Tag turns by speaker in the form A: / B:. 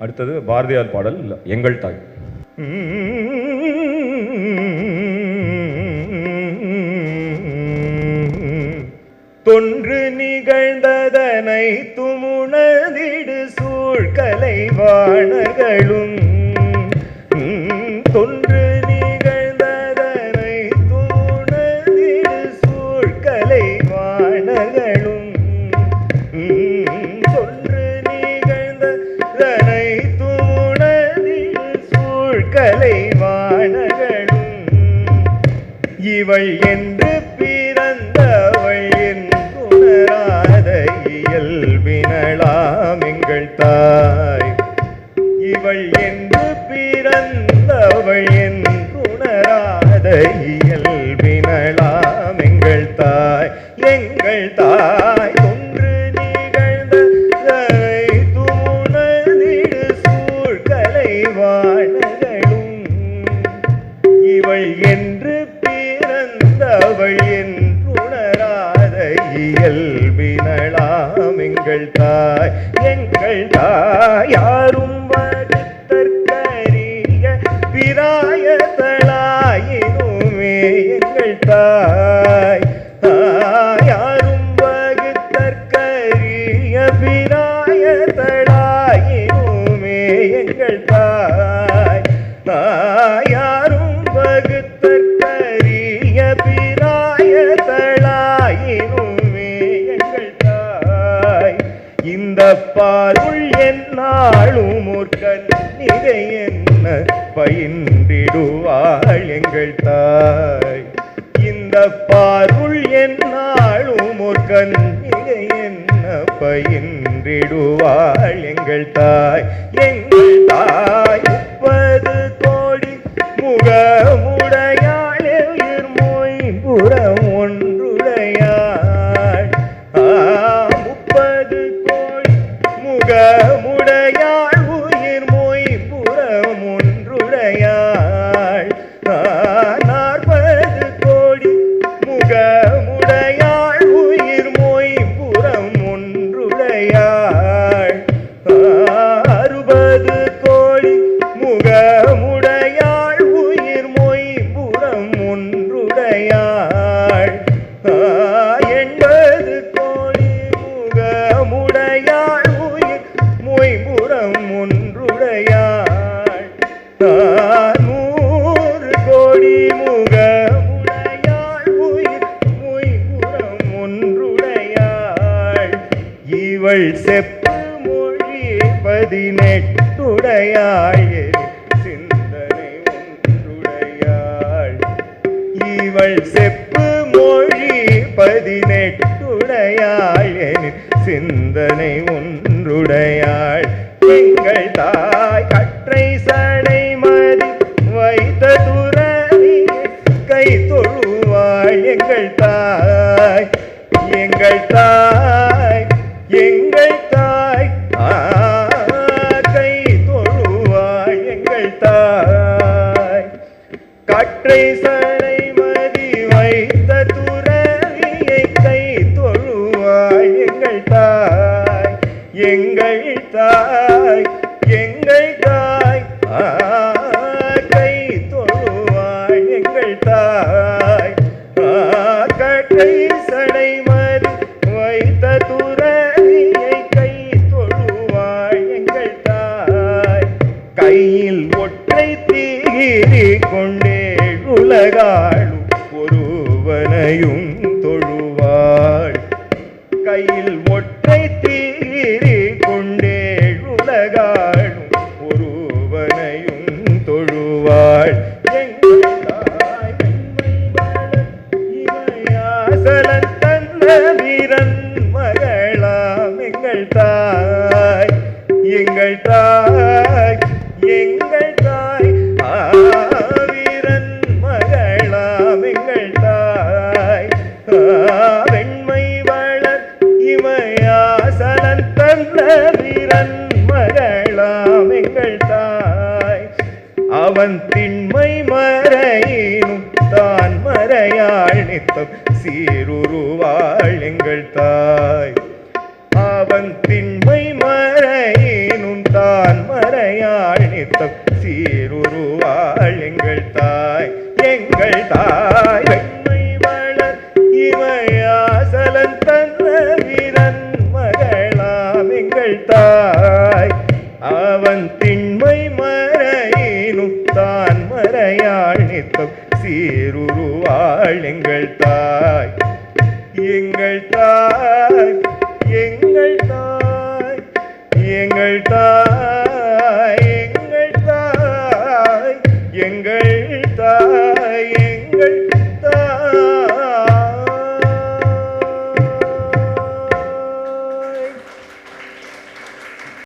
A: அடுத்தது பாரதியார் பாடல் எங்கள் தாய்.
B: தொன்று நிகழ்ந்ததனை துமுணதிடு சூழ்கலை வாணர்களும் கலை வாணர்களும் இவள் என்று பிறந்தவள் என்றுணராத இயல்பினளாம் எங்கள் தாய். இவள் என்று பிறந்தவள் கேட்டா யாரும் வகுத்தற்கரிய பிராயத்தலாயினுமே எங்கள் தா கண்ணிகை என்ன பயின்றிடுவாள் எங்கள் தாய்? இந்த பாருள் என்னாலும் ஒரு கண்ணிகை என்ன பயின்றிடுவாள் எங்கள் தாய்? எங்கள் தாய் முப்பது கோடி முகமுடையாள் உயிர் மொய்புறம் ஒன்றுடையாள். எண்பது கோடி முகமுடையாள் உயிர் மொய்புறம் ஒன்றுடையாள். நூறு கோடி முகமுடையாள் உயிர் மொய்புறம் ஒன்றுடையாள். இவள் செப்பு பதினெட்டுடையாயே சிந்தனை ஒன்றுடையாள். இவள் செப்பு மொழி பதினெட்டுடையாள் என் சிந்தனை ஒன்றுடையாள். எங்கள் தாய் கற்றை சடை மதி வைத்த துறவி கை தொழுவாள். எங்கள் தாய் எங்கள் தாய் கற்றை சடை ஒருவனையும் தொழுவாள் கையில் ஒற்றை தீரி கொண்டே உலகாளும் ஒருவனையும் தொழுவாள் எங்கள் தந்த வீரன் மகளாம் எங்கள் தாய். எங்கள் தாய் அவன் திண்மை மறையினும் தான் மறையாள் நித்தம். சீருருவாள் எங்கள் தாய். அவன் திண்மை மறையினும் தான் மறையாள் நித்தம். சீருருவாள் எங்கள் தாய் எங்கள் தாய். வெண்மை வளர் இமையாசலன் தந்த வீரன் தாய். அவன் சீருருவாள் எங்கள் தாய். எங்கள் தாய் எங்கள் தாய் எங்கள் தாய் எங்கள் தாய் எங்கள் தாய் எங்கள்